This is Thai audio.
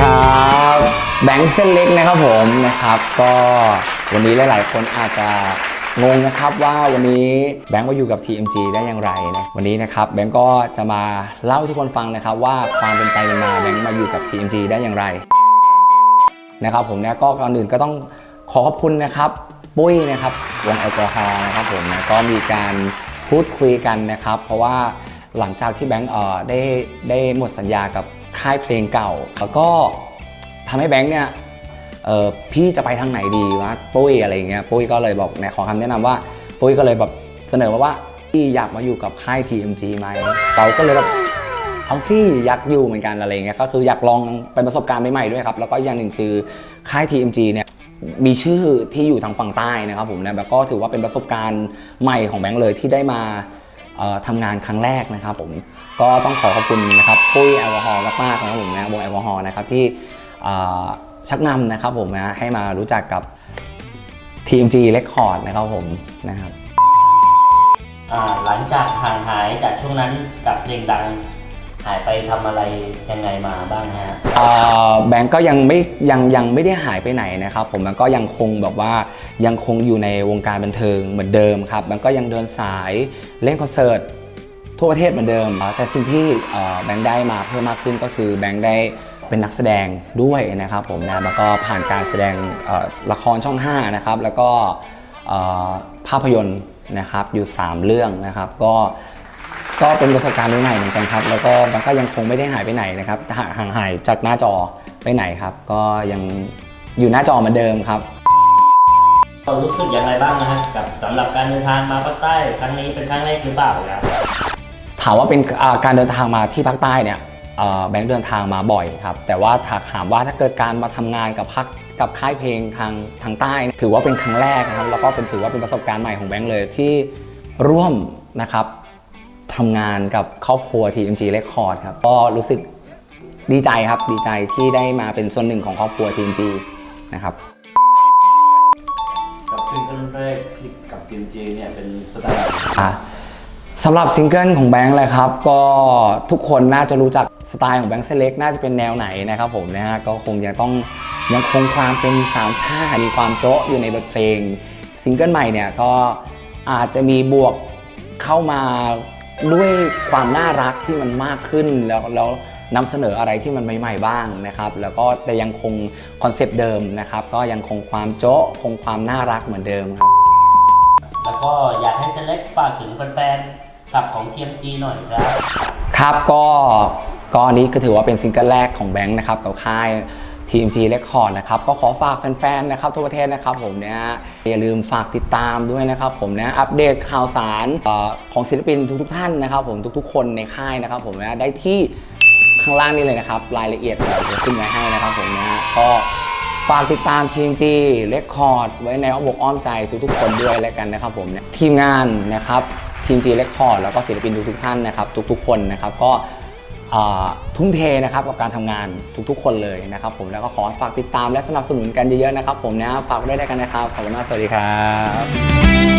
ครับแบงค์เส้นเล็กนะครับผมนะครับก็วันนี้หลาย ๆ คนอาจจะงงนะครับว่าวันนี้แบงค์มาอยู่กับ TMG ได้อย่างไรนะวันนี้นะครับแบงค์ก็จะมาเล่าให้ทุกคนฟังนะครับว่าความเป็นไปเป็นมาแบงค์มาอยู่กับ TMG ได้อย่างไรนะครับผมเนี่ยก็ก่อนอื่นก็ต้องขอขอบคุณนะครับปุ้ยนะครับวงแอลกอฮอล์นะครับผมนะก็มีการพูดคุยกันนะครับ เพราะว่าหลังจากที่แบงค์เอ่อได้ได้หมดสัญญากับ ค่ายเพลงเก่า แล้วก็ทำให้แบงค์เนี่ยพี่จะไปทางไหนดีวะปุ้ยอะไรเงี้ยปุ้ยก็เลยบอกเนี่ขอคำแนะนำว่าปุ้ยก็เลยแบบเสนอมาว่าพี่อยากมาอยู่กับค่าย TMG ไหมเราก็เลยแบบเอาสิอยากอยู่เหมือนกันอะไรเงี้ยก็คืออยากลองเป็นประสบการณ์ใหม่ๆด้วยครับ แล้วก็อย่างหนึ่งคือค่าย TMG เนี่ยมีชื่อที่อยู่ทางฝั่งใต้นะครับผมนะแล้วก็ถือว่าเป็นประสบการณ์ใหม่ของแบงค์เลยที่ได้มา ทำงานครั้งแรกนะครับผมก็ต้องขอขอบคุณนะครับปุ้ยแอลกอฮอล์มากๆนะครับผมนะวงแอลกอฮอล์นะครับที่ชักนำนะครับผมนะให้มารู้จักกับ TMG Record นะครับผมนะครับหลังจากห่างหายจากช่วงนั้นกับเพลงดัง หายไปทำอะไรยังไงมาบ้างฮะ เอ่อแบงก์ก็ยังไม่ยังยังไม่ได้หายไปไหนนะครับผมมันก็ยังคงแบบว่ายังคงอยู่ในวงการบันเทิงเหมือนเดิมครับมันก็ยังเดินสายเล่นคอนเสิร์ตทั่วประเทศเหมือนเดิม แต่สิ่งที่เอ่อแบงค์ได้มาเพิ่มมากขึ้นก็คือแบงค์ได้เป็นนักแสดงด้วยนะครับผมนะแล้วก็ผ่านการแสดงเอ่อละครช่อง 5 นะครับ แล้วก็เอ่อภาพยนตร์นะครับอยู่ 3 เรื่องนะครับ ก็ ก็เป็นประสบการณ์ใหม่ๆเหมือนกันครับ แล้วก็มันก็ยังคงไม่ได้หายไปไหนนะครับห่างห่างหายจากหน้าจอไปไหนครับ ก็ยังอยู่หน้าจอเหมือนเดิมครับเรารู้สึกอย่างไรบ้างนะฮะกับสำหรับการเดินทางมาภาคใต้ครั้งนี้เป็นครั้งแรกหรือเปล่าครับถามว่าเป็นอ่าการเดินทางมาที่ภาคใต้เนี่ยเอ่อแบงค์เดินทางมาบ่อยครับ แต่ว่าถ้าถามว่าถ้าเกิดการมาทำงานกับพักกับค่ายเพลงทางทางใต้เนี่ยถือว่าเป็นครั้งแรกนะครับ แล้วก็เป็นถือว่าเป็นประสบการณ์ใหม่ของแบงค์เลยที่ร่วมนะครับ ทำงานกับครอบครัว TMG Record ครับ ก็รู้สึกดีใจครับ ดีใจที่ได้มาเป็นส่วนหนึ่งของครอบครัว TMG นะครับ กับซิงเกิลแรกที่กับทีมเจเนี่ยเป็นสไตล์ไหนอะสำหรับซิงเกิลของแบงค์เลยครับ ก็ทุกคนน่าจะรู้จักสไตล์ของแบงค์เซเล็กน่าจะเป็นแนวไหนนะครับผมนะฮะก็คงยังต้องยังคงความเป็นสามชาติมีความโจ๊ะอยู่ในบทเพลง ซิงเกิลใหม่เนี่ยก็อาจจะมีบวกเข้ามา ด้วยความน่ารักที่มันมากขึ้นแล้วแล้วนำเสนออะไรที่มันใหม่ ๆ บ้างนะครับ แล้วก็แต่ยังคงคอนเซปต์เดิมนะครับ ก็ยังคงความโจ๊ะคงความน่ารักเหมือนเดิมครับ แล้วก็อยากให้เซเล็กฝากถึงแฟนๆกับของ TMG หน่อยครับ ครับก็ก็อันนี้ก็ถือว่าเป็นซิงเกิลแรกของแบงค์นะครับกับค่าย TMG Record นะครับก็ขอฝากแฟนๆนะครับทั่วประเทศนะครับผมเนี่ยอย่าลืมฝากติดตามด้วยนะครับผมนะอัปเดตข่าวสารออของศิลปินทุกๆท่านนะครับผมทุกๆ คนในค่ายนะครับผมนะได้ที่ข้างล่างนี้เลยนะครับรายละเอียดเราจะขึ้นไว้ให้นะครับผมนะก็ฝากติดตาม TMG Record ไว้ในอ้อมอกอ้อมใจทุกๆ คนด้วยแล้วกันนะครับผมนะทีมงานนะครับทีม G Record แล้วก็ศิลปินทุกๆท่านนะครับ ทุกๆ คนนะครับก็ ทุ่มเทนะครับกับการทำงานทุกๆ คนเลยนะครับผมแล้วก็ขอฝากติดตามและสนับสนุนกันเยอะๆนะครับผมนะฝากได้วยกันนะครับขอบคุณมากสวัสดีครับ